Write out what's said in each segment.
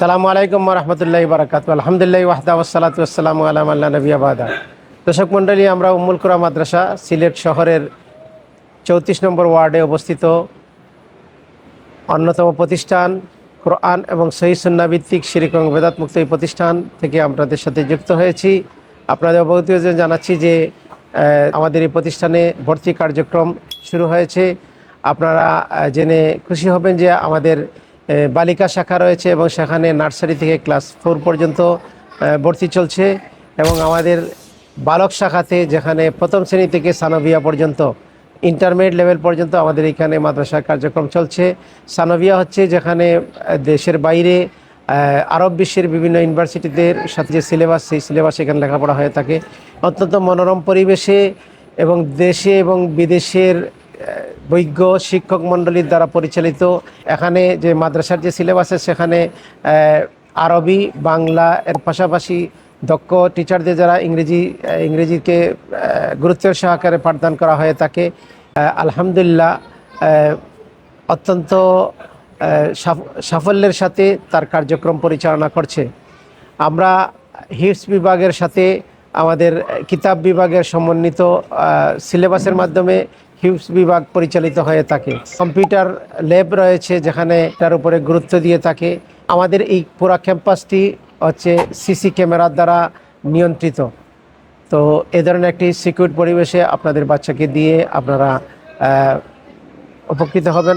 সালামু আলাইকুম রহমতুল্লাহ বারাকাত আলহামদুলিল্লাহ ওয়াহদা ওসালাত আসসালামু আলাম আল্লাহ নবী আবাদা দর্শক মণ্ডলী, আমরা উম্মুল কুরা মাদ্রাসা, সিলেট শহরের চৌত্রিশ নম্বর ওয়ার্ডে অবস্থিত। অন্যতম প্রতিষ্ঠান, কোরআন এবং সহিসুন্না ভিত্তিক শিরিক এবং বেদাত মুক্ত এই প্রতিষ্ঠান থেকে আপনাদের সাথে যুক্ত হয়েছি। আপনাদের অবগত জানাচ্ছি যে আমাদের এই প্রতিষ্ঠানে ভর্তি কার্যক্রম শুরু হয়েছে। আপনারা জেনে খুশি হবেন যে আমাদের বালিকা শাখা রয়েছে এবং সেখানে নার্সারি থেকে ক্লাস ফোর পর্যন্ত ভর্তি চলছে এবং আমাদের বালক শাখাতে যেখানে প্রথম শ্রেণি থেকে সানবিয়া পর্যন্ত, ইন্টারমিডিয়েট লেভেল পর্যন্ত আমাদের এখানে মাদ্রাসার কার্যক্রম চলছে। সানবিয়া হচ্ছে যেখানে দেশের বাইরে আরব বিশ্বের বিভিন্ন ইউনিভার্সিটিদের সাথে যে সিলেবাস, সেই সিলেবাস এখানে লেখাপড়া হয়ে থাকে। অত্যন্ত মনোরম পরিবেশে এবং দেশে এবং বিদেশের বৈজ্ঞ শিক্ষক মণ্ডলীর দ্বারা পরিচালিত। এখানে যে মাদ্রাসার যে সিলেবাস সেখানে আরবি বাংলা এর পাশাপাশি দক্ষ টিচারদের যারা ইংরেজি ইংরেজিকে গুরুত্বের সহকারে পাঠদান করা হয়ে আহ, আলহামদুলিল্লাহ অত্যন্ত সাফ- সাফল্যের সাথে তার কার্যক্রম পরিচালনা করছে। আমরা হিটস বিভাগের সাথে আমাদের কিতাব বিভাগের সমন্বিত সিলেবাসের মাধ্যমে হিপস বিভাগ পরিচালিত হয়ে থাকে। কম্পিউটার ল্যাব রয়েছে যেখানে তার উপরে গুরুত্ব দিয়ে থাকে। আমাদের এই পুরা ক্যাম্পাসটি হচ্ছে সিসি ক্যামেরার দ্বারা নিয়ন্ত্রিত। তো এ ধরনের একটি সিকিউর পরিবেশে আপনাদের বাচ্চাকে দিয়ে আপনারা উপকৃত হবেন।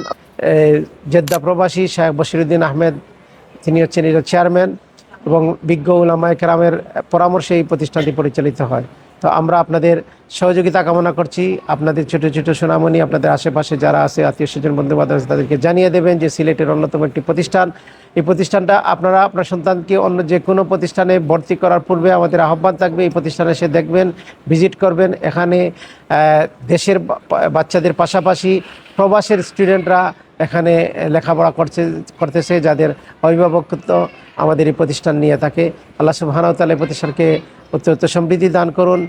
জেদ্দা প্রবাসী শাহেখ বশিরুদ্দিন আহমেদ, তিনি হচ্ছেন এর চেয়ারম্যান এবং বিজ্ঞ উলামায় কেরামের পরামর্শে এই প্রতিষ্ঠানটি পরিচালিত হয়। তো আমরা আপনাদের সহযোগিতা কামনা করছি। আপনাদের ছোট ছোট সোনামণি, আপনাদের আশেপাশে যারা আছে, আত্মীয় স্বজন বন্ধু বান্ধব তাদেরকে জানিয়ে দেবেন যে সিলেটের অন্যতম একটি প্রতিষ্ঠান। এই প্রতিষ্ঠানটা আপনারা, আপনার সন্তানকে অন্য যে কোনো প্রতিষ্ঠানে ভর্তি করার পূর্বে আমাদের আহ্বান থাকবে। এই প্রতিষ্ঠানে এসে দেখবেন, ভিজিট করবেন। এখানে দেশের বাচ্চাদের পাশাপাশি প্রবাসের স্টুডেন্টরা এখানে লেখাপড়া করছে, করতেছে, যাদের অভিভাবকত্ব আমাদের এই প্রতিষ্ঠান নিয়ে থাকে। আল্লাহ সুবাহানাও তালা এই প্রতিষ্ঠানকে অত্যন্ত সমৃদ্ধি দান করুন।